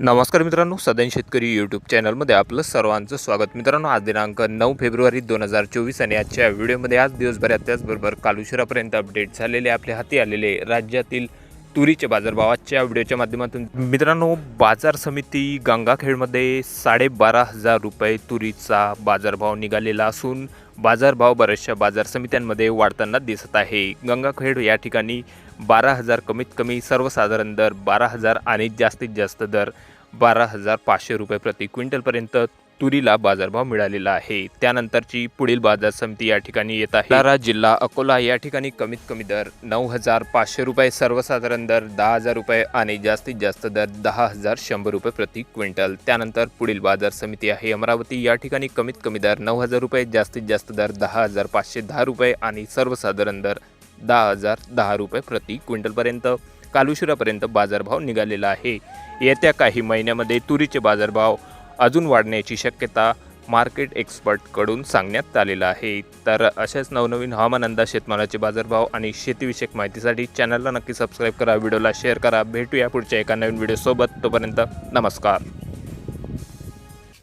नमस्कार मित्रांनो सदन शेतकरी यूट्यूब चॅनलमध्ये आपलं सर्वांचं स्वागत. मित्रांनो आज दिनांक नऊ फेब्रुवारी दोन हजार चोवीस आणि आजच्या व्हिडिओमध्ये आज दिवसभरात त्याचबरोबर काल उशिरापर्यंत अपडेट झालेले आपल्या हाती आलेले राज्यातील तुरीच्या बाजारभावाच्या व्हिडिओच्या माध्यमातून. मित्रांनो बाजार समिती गंगाखेडमध्ये साडेबारा हजार रुपये तुरीचा बाजारभाव निघालेला असून बाजारभाव बऱ्याचशा बाजार समित्यांमध्ये वाढताना दिसत आहे. गंगाखेड या ठिकाणी बारा हजार कमीत कमी सर्वसाधारण दर बारा हजार आणि जास्तीत जास्त दर बारा हजार पाचशे रुपये प्रति क्विंटलपर्यंत तुरीला बाजारभाव मिळालेला आहे. त्यानंतरची पुढील बाजार समिती या ठिकाणी येत आहे. सातारा जिल्हा अकोला या ठिकाणी कमीत कमी दर नऊ हजार पाचशे रुपये सर्वसाधारण दर दहा हजार रुपये आणि जास्तीत जास्त दर दहा हजार शंभर रुपये प्रति क्विंटल. त्यानंतर पुढील बाजार समिती आहे अमरावती. या ठिकाणी कमीत कमी दर नऊ हजार रुपये जास्तीत जास्त दर दहा हजार पाचशे दहा रुपये आणि सर्वसाधारण दर दहा हजार दहा रुपये प्रति क्विंटलपर्यंत काल उशिरापर्यंत बाजारभाव निघालेला आहे. येत्या काही महिन्यामध्ये तुरीचे बाजारभाव अजून वाढण्याची शक्यता मार्केट एक्सपर्टकडून सांगण्यात आलेलं आहे. तर अशाच नवनवीन हवामान अंदाज शेतमालाचे बाजारभाव आणि शेतीविषयक माहितीसाठी चॅनलला नक्की सबस्क्राईब करा व्हिडिओला शेअर करा. भेटूया पुढच्या एका नवीन व्हिडिओसोबत. तोपर्यंत नमस्कार.